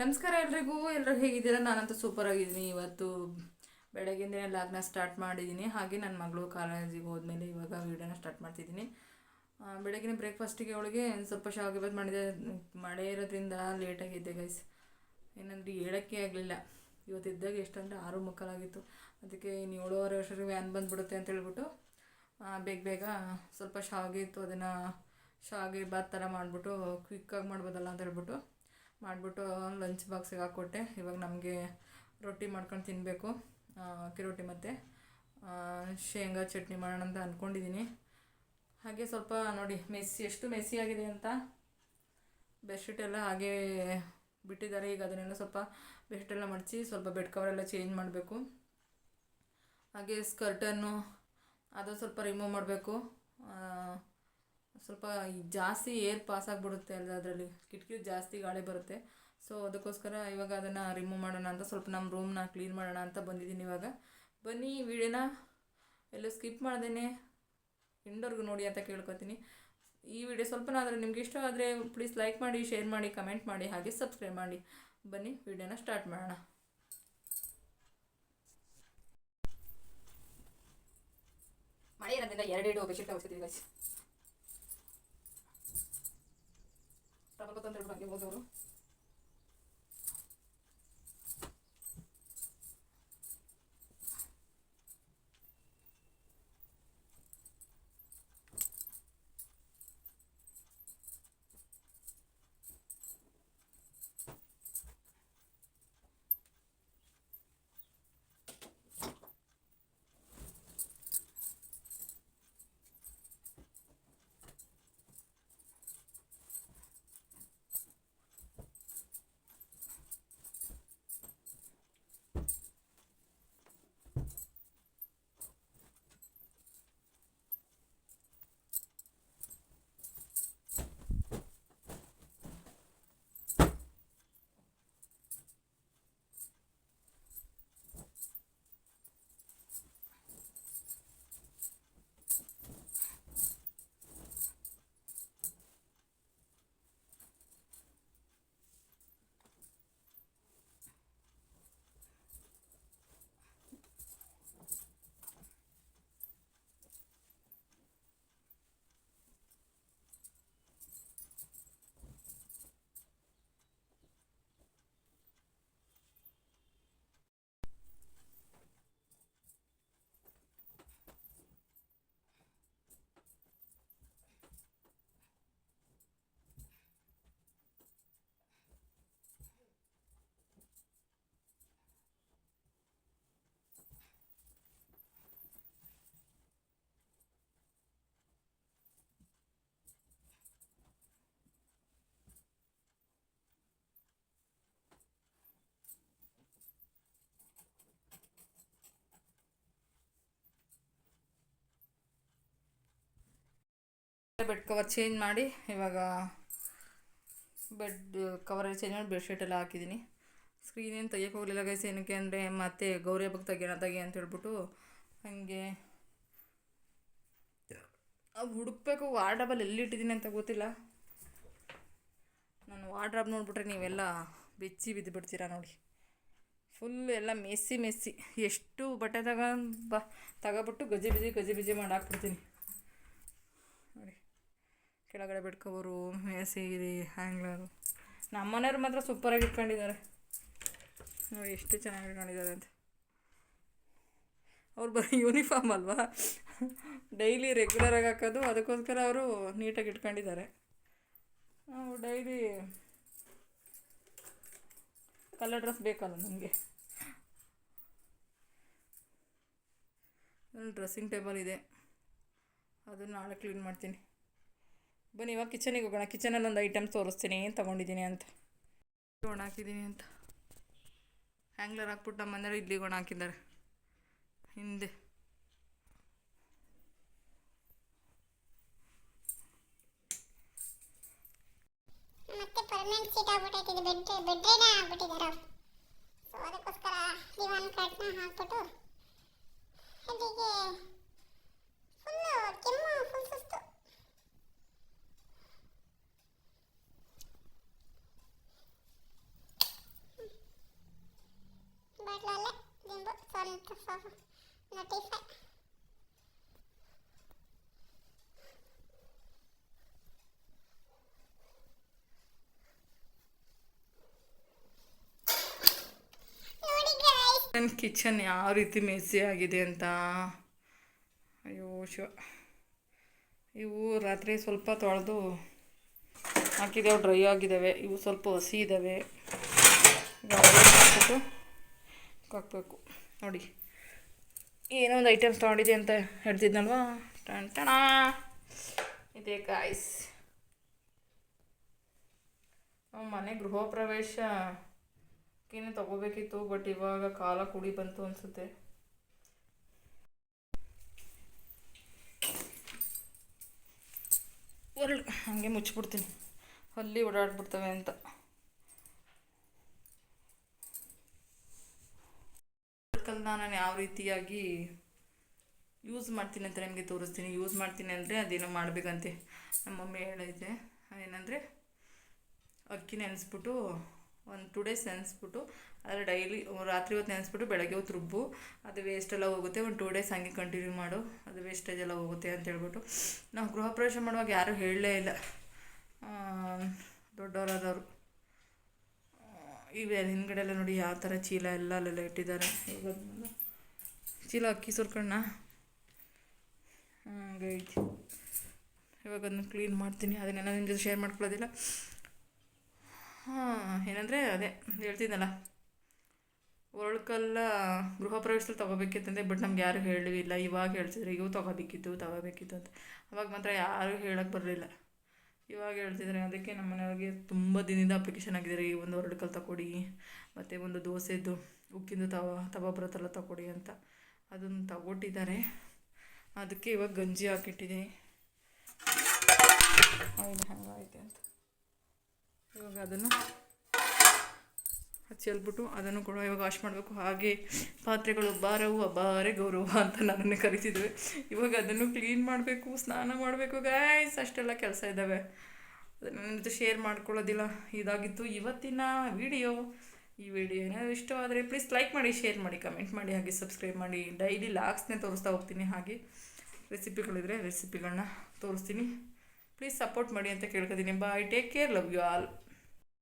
ನಮಸ್ಕಾರ ಎಲ್ರಿಗೂ ಎಲ್ಲರೂ ಹೇಗಿದ್ದೀರಾ? ನಾನಂತೂ ಸೂಪರ್ ಆಗಿದ್ದೀನಿ. ಇವತ್ತು ಬೆಳಗ್ಗೆನೇ ಲಾಗ್ನ ಸ್ಟಾರ್ಟ್ ಮಾಡಿದ್ದೀನಿ. ಹಾಗೆ ನನ್ನ ಮಗಳು ಕಾಲೇಜಿಗೆ ಹೋದ್ಮೇಲೆ ಇವಾಗ ವೀಡಿಯೋನ ಸ್ಟಾರ್ಟ್ ಮಾಡ್ತಿದ್ದೀನಿ. ಬೆಳಗಿನ ಬ್ರೇಕ್ಫಾಸ್ಟಿಗೆ ಅವಳಿಗೆ ಸ್ವಲ್ಪ ಶಾವಿಗೆ ಬಾತ್ ಮಾಡಿದೆ. ಮಳೆ ಇರೋದ್ರಿಂದ ಲೇಟಾಗಿದ್ದೆ ಗೈಸ್ ಏನಂದ್ರೆ ಹೇಳೋಕ್ಕೆ ಆಗಲಿಲ್ಲ. ಇವತ್ತಿದ್ದಾಗ ಎಷ್ಟಂದರೆ ಆರು ಮುಕ್ಕಾಲಾಗಿತ್ತು. ಅದಕ್ಕೆ ಇನ್ನು ಏಳುವರೆ ವರ್ಷಕ್ಕೆ ವ್ಯಾನ್ ಬಂದುಬಿಡುತ್ತೆ ಅಂತ ಹೇಳ್ಬಿಟ್ಟು ಬೇಗ ಬೇಗ ಸ್ವಲ್ಪ ಶಾವಿಗೆ ಇತ್ತು, ಅದನ್ನು ಶಾವಿಗೆ ಬಾತ್ ಥರ ಮಾಡಿಬಿಟ್ಟು ಕ್ವಿಕ್ಕಾಗಿ ಮಾಡ್ಬೋದಲ್ಲ ಅಂತ ಹೇಳ್ಬಿಟ್ಟು ಮಾಡಿಬಿಟ್ಟು ಲಂಚ್ ಬಾಕ್ಸಿಗೆ ಹಾಕ್ಕೊಟ್ಟೆ. ಇವಾಗ ನಮಗೆ ರೊಟ್ಟಿ ಮಾಡ್ಕೊಂಡು ತಿನ್ನಬೇಕು ಅಕ್ಕಿ ರೊಟ್ಟಿ ಮತ್ತು ಶೇಂಗಾ ಚಟ್ನಿ ಮಾಡೋಣ ಅಂತ ಅಂದ್ಕೊಂಡಿದ್ದೀನಿ ಹಾಗೆ ಸ್ವಲ್ಪ ನೋಡಿ ಮೆಸ್ಸಿ ಎಷ್ಟು ಮೆಸ್ಸಿ ಆಗಿದೆ ಅಂತ. ಬೆಡ್ಶೀಟ್ ಎಲ್ಲ ಹಾಗೆ ಬಿಟ್ಟಿದ್ದಾರೆ. ಈಗ ಅದನ್ನೆಲ್ಲ ಸ್ವಲ್ಪ ಬೆಡ್ಶೀಟ್ ಎಲ್ಲ ಮಡಚಿ ಸ್ವಲ್ಪ ಬೆಡ್ ಕವರೆಲ್ಲ ಚೇಂಜ್ ಮಾಡಬೇಕು. ಹಾಗೆ ಸ್ಕರ್ಟನ್ನು ಅದು ಸ್ವಲ್ಪ ರಿಮೂವ್ ಮಾಡಬೇಕು. ಸ್ವಲ್ಪ ಜಾಸ್ತಿ ಏರ್ ಪಾಸ್ ಆಗಿಬಿಡುತ್ತೆ ಅಲ್ಲ ಅದರಲ್ಲಿ. ಕಿಟಕಿ ಜಾಸ್ತಿ ಗಾಳಿ ಬರುತ್ತೆ. ಸೊ ಅದಕ್ಕೋಸ್ಕರ ಇವಾಗ ಅದನ್ನು ರಿಮೂವ್ ಮಾಡೋಣ ಅಂತ ಸ್ವಲ್ಪ ನಮ್ಮ ರೂಮ್ನ ಕ್ಲೀನ್ ಮಾಡೋಣ ಅಂತ ಬಂದಿದ್ದೀನಿ ಇವಾಗ. ಬನ್ನಿ ವಿಡಿಯೋನ ಎಲ್ಲೂ ಸ್ಕಿಪ್ ಮಾಡ್ದೇ ಇಂಡೋರ್ಗು ನೋಡಿ ಅಂತ ಕೇಳ್ಕೊತೀನಿ. ಈ ವಿಡಿಯೋ ಸ್ವಲ್ಪನಾದರೂ ನಿಮ್ಗೆ ಇಷ್ಟ ಆದರೆ ಪ್ಲೀಸ್ ಲೈಕ್ ಮಾಡಿ ಶೇರ್ ಮಾಡಿ ಕಮೆಂಟ್ ಮಾಡಿ, ಹಾಗೆ ಸಬ್ಸ್ಕ್ರೈಬ್ ಮಾಡಿ. ಬನ್ನಿ, ವಿಡಿಯೋನ ಸ್ಟಾರ್ಟ್ ಮಾಡೋಣ. ಮಳೆ ಇರೋದ್ರಿಂದ ಎರಡೆರಡು ಬೆಡ್ಶೀಟ್ ಹಾಕ್ಸಿದ್ದೀವಿ ಗೈಸ್ ಡಬಲ್ ಅಂತ ಬೆಡ್ ಕವರ್ ಚೇಂಜ್ ಮಾಡಿ, ಇವಾಗ ಬೆಡ್ ಕವರ್ ಚೇಂಜ್ ಮಾಡಿ ಬೆಡ್ಶೀಟ್ ಎಲ್ಲ ಹಾಕಿದ್ದೀನಿ. ಸ್ಕ್ರೀನ್ ಏನು ತೆಗಿಯೋಕೆ ಹೋಗಲಿಲ್ಲ ಗೈಸ್ ಏನಕ್ಕೆ ಅಂದರೆ ಮತ್ತೆ ಗೌರಿ ಹಬ್ಬಕ್ಕೆ ತೆಗಿಯೋಣ ತೆಗಿ ಅಂತ ಹೇಳ್ಬಿಟ್ಟು ಹಾಗೆ ಹುಡುಕ್ಬೇಕು ವಾರ್ಡ್ರಬಲ್ಲಿ ಎಲ್ಲಿಟ್ಟಿದ್ದೀನಿ ಅಂತ ಗೊತ್ತಿಲ್ಲ. ನಾನು ವಾರ್ಡ್ರಬ್ ನೋಡಿಬಿಟ್ರೆ ನೀವೆಲ್ಲ ಬೆಚ್ಚಿ ಬಿದ್ದು ಬಿಡ್ತೀರಾ ನೋಡಿ. ಫುಲ್ ಎಲ್ಲ ಮೆಸ್ಸಿ ಮೆಸ್ಸಿ ಎಷ್ಟು ಬಟ್ಟೆ ತಗೊಂಡು ಬ ತಗೊಬಿಟ್ಟು ಗಜಿ ಬಿಜಿ ಗಜಿ ಬಿಜಿ ಮಾಡಿ ಹಾಕ್ಬಿಡ್ತೀನಿ. ಕೆಳಗಡೆ ಬಿಟ್ಕೋಬರು ಮೇಸಿರಿ ಹ್ಯಾಂಗ್ಲರು ನಮ್ಮ ಮನೆಯವ್ರು ಮಾತ್ರ ಸೂಪರಾಗಿ ಇಟ್ಕೊಂಡಿದ್ದಾರೆ. ನೋಡಿ ಎಷ್ಟು ಚೆನ್ನಾಗಿ ಇಟ್ಕೊಂಡಿದ್ದಾರೆ ಅಂತ. ಅವ್ರು ಬರೀ ಯೂನಿಫಾರ್ಮ್ ಅಲ್ವಾ? ಡೈಲಿ ರೆಗ್ಯುಲರಾಗಿ ಹಾಕೋದು, ಅದಕ್ಕೋಸ್ಕರ ಅವರು ನೀಟಾಗಿ ಇಟ್ಕೊಂಡಿದ್ದಾರೆ. ನಾವು ಡೈಲಿ ಕಲರ್ ಡ್ರೆಸ್ ಬೇಕಲ್ಲ ನಮಗೆ? ಡ್ರೆಸ್ಸಿಂಗ್ ಟೇಬಲ್ ಇದೆ. ಅದನ್ನು ನಾಳೆ ಕ್ಲೀನ್ ಮಾಡ್ತೀನಿ. ಬನ್ನಿ ಇವಾಗ ಕಿಚನಿಗೆ ಹೋಗೋಣ. ಕಿಚನಲ್ಲಿ ಒಂದು ಐಟಮ್ ತೋರಿಸ್ತೀನಿ. ಏನು ತೊಗೊಂಡಿದ್ದೀನಿ ಅಂತ. ಒಣ ಹಾಕಿದ್ದೀನಿ ಅಂತ. ಹ್ಯಾಂಗ್ಲರ್ ಹಾಕ್ಬಿಟ್ಟು ನಮ್ಮ ಮನೆಯವ್ರು ಇಡ್ಲಿಗೆ ಒಣ ಹಾಕಿದ್ದಾರೆ. ಹಿಂದೆ. ಮತ್ತೆ ಪರ್ಮನೆಂಟ್ ಸೀಟ್ ಆಗ್ಬಿಟ್ಟೈತೆ ಇದು ಬೆಡ್ ಬೆಡ್ರೇನೇ ಆಗ್ಬಿಟ್ಟಿದ್ದಾರೆ ಸೊ ಅದಕ್ಕೋಸ್ಕರ ದಿವಾನ್ ಕಟ್ನ ಹಾಕ್ಬಿಟ್ಟು ಅಲ್ಲಿಗೆ ಫುಲ್ಲು ನನ್ನ ಕಿಚನ್ ಯಾವ ರೀತಿ ಮೆಸ್ಸಿ ಆಗಿದೆ ಅಂತ. ಅಯ್ಯೋ, ಶಿವ. ಇವು ರಾತ್ರಿ ಸ್ವಲ್ಪ ತೊಳೆದು ಹಾಕಿದ್ದೇವೆ ಡ್ರೈ ಆಗಿದ್ದಾವೆ ಇವು ಸ್ವಲ್ಪ ಹಸಿ ಇದ್ದಾವೆ ಹಾಕ್ಬಿಟ್ಟು ಹಾಕ್ಬೇಕು ನೋಡಿ. ಏನೋ ಒಂದು ಐಟಮ್ಸ್ ತೊಗೊಂಡಿದೆ ಅಂತ ಹೇಳ್ತಿದ್ನಲ್ವಾ? ಟಣ ಟಣ ಇದೆ ನಾವು ಮನೆ ಗೃಹ ಪ್ರವೇಶ ಏನೇ ತಗೋಬೇಕಿತ್ತು ಬಟ್ ಇವಾಗ ಕಾಲ ಕುಡಿ ಬಂತು ಅನ್ಸುತ್ತೆ. ಹೊರಳು, ಹಾಗೆ ಮುಚ್ಚಿಬಿಡ್ತೀನಿ. ಅಲ್ಲಿ ಓಡಾಡ್ಬಿಡ್ತವೆ ಅಂತ. ನಾನು ಯಾವ ರೀತಿಯಾಗಿ ಯೂಸ್ ಮಾಡ್ತೀನಿ ಅಂತ ನಿಮಗೆ ತೋರಿಸ್ತೀನಿ. ಯೂಸ್ ಮಾಡ್ತೀನಿ ಅಂದರೆ ಅದೇನೋ ಮಾಡಬೇಕಂತೆ. ನಮ್ಮ ಮಮ್ಮಿ ಹೇಳೈತೆ ಏನಂದರೆ ಅಕ್ಕಿ ನೆನೆಸ್ಬಿಟ್ಟು ಒಂದು ಟು ಡೇಸ್ ನೆನೆಸ್ಬಿಟ್ಟು ಆದರೆ ಡೈಲಿ ರಾತ್ರಿ ಹೊತ್ತು ನೆನೆಸ್ಬಿಟ್ಟು ಬೆಳಗ್ಗೆ ಹೊತ್ತು ರುಬ್ಬು. ಅದು ವೇಸ್ಟ್ ಎಲ್ಲ ಹೋಗುತ್ತೆ. ಒಂದು ಟೂ ಡೇಸ್ ಹಂಗೆ ಕಂಟಿನ್ಯೂ ಮಾಡು. ಅದು ವೇಸ್ಟೇಜ್ ಎಲ್ಲ ಹೋಗುತ್ತೆ ಅಂತ ಹೇಳ್ಬಿಟ್ಟು ನಾವು ಗೃಹ ಪ್ರವೇಶ ಮಾಡುವಾಗ ಯಾರೂ ಹೇಳಲೇ ಇಲ್ಲ. ದೊಡ್ಡವರಾದವರು. ಇವೆ ಹಿಂದ್ಗಡೆ ಎಲ್ಲ ನೋಡಿ ಯಾವ ಥರ ಚೀಲ ಎಲ್ಲ ಅಲ್ಲೆಲ್ಲ ಇಟ್ಟಿದ್ದಾರೆ. ಚೀಲ ಅಕ್ಕಿ ಸುರ್ಕಣ್ಣ. ಹಂಗೈತಿ ಇವಾಗ ಅದನ್ನ ಕ್ಲೀನ್ ಮಾಡ್ತೀನಿ. ಅದನ್ನೆಲ್ಲ ನಿಮ್ಮ ಜೊತೆ ಶೇರ್ ಮಾಡ್ಕೊಳ್ಳೋದಿಲ್ಲ. ಹಾಂ, ಏನಂದರೆ ಅದೇ ಹೇಳ್ತಿದ್ನಲ್ಲ. ಒರಳ್ಕಲ್ಲ ಗೃಹ ಪ್ರವೇಶದಲ್ಲಿ ತೊಗೋಬೇಕಿತ್ತಂತೆ ಬಟ್ ನಮ್ಗೆ ಯಾರು ಹೇಳಿಲ್ಲ ಇವಾಗ ಹೇಳ್ತಿದ್ರು, ಇವು ತೊಗೋಬೇಕಿತ್ತು ತೊಗೋಬೇಕಿತ್ತು ಅಂತ. ಅವಾಗ ಮಾತ್ರ ಯಾರೂ ಹೇಳಕ್ಕೆ ಬರಲಿಲ್ಲ. ಇವಾಗ ಹೇಳ್ತಿದ್ದಾರೆ ಅದಕ್ಕೆ ನಮ್ಮ ಮನೆಯವ್ರಿಗೆ ತುಂಬ ದಿನದಿಂದ ಅಪ್ಲಿಕೇಶನ್ ಆಗಿದ್ದಾರೆ ಈ ಒಂದು ಒರಳ್ಕಲ್ ತಗೊಡಿ ಮತ್ತು ಒಂದು ದೋಸೆದು ಉಕ್ಕಿಂದು ತವ ತವ ಬರುತ್ತಲ್ಲ ತಗೊಡಿ ಅಂತ. ಅದನ್ನು ತಗೊಟ್ಟಿದ್ದಾರೆ. ಅದಕ್ಕೆ ಇವಾಗ ಗಂಜಿ ಹಾಕಿಟ್ಟಿದ್ದೀನಿ. ಹೌದು ಅಂತ. ಇವಾಗ ಅದನ್ನು ಚೆಲ್ಬಿಟ್ಟು ಅದನ್ನು ಕೂಡ ಇವಾಗ ವಾಶ್ ಮಾಡಬೇಕು. ಹಾಗೆ ಪಾತ್ರೆಗಳು ಬಾರವು ಅಬಾರೆ ಗೌರವ ಅಂತ ನನ್ನನ್ನು ಕರಿತಿದ್ವಿ. ಇವಾಗ ಅದನ್ನು ಕ್ಲೀನ್ ಮಾಡಬೇಕು, ಸ್ನಾನ ಮಾಡಬೇಕು ಗಾಯ್ಸ್ ಅಷ್ಟೆಲ್ಲ ಕೆಲಸ ಇದ್ದಾವೆ. ಅದನ್ನು ನನ್ನ ಜೊತೆ ಶೇರ್ ಮಾಡ್ಕೊಳ್ಳೋದಿಲ್ಲ. ಇದಾಗಿತ್ತು ಇವತ್ತಿನ ವಿಡಿಯೋ ಈ ವಿಡಿಯೋ ಏನಾದರೂ ಇಷ್ಟವಾದರೆ ಪ್ಲೀಸ್ ಲೈಕ್ ಮಾಡಿ ಶೇರ್ ಮಾಡಿ ಕಮೆಂಟ್ ಮಾಡಿ, ಹಾಗೆ ಸಬ್ಸ್ಕ್ರೈಬ್ ಮಾಡಿ. ಡೈಲಿ ಲಾಕ್ಸ್ನೇ ತೋರಿಸ್ತಾ ಹೋಗ್ತೀನಿ ಹಾಗೆ. ರೆಸಿಪಿಗಳಿದ್ರೆ ರೆಸಿಪಿಗಳನ್ನ ತೋರಿಸ್ತೀನಿ. ಪ್ಲೀಸ್ ಸಪೋರ್ಟ್ ಮಾಡಿ ಅಂತ ಕೇಳ್ಕೊತೀನಿ bye take care love you all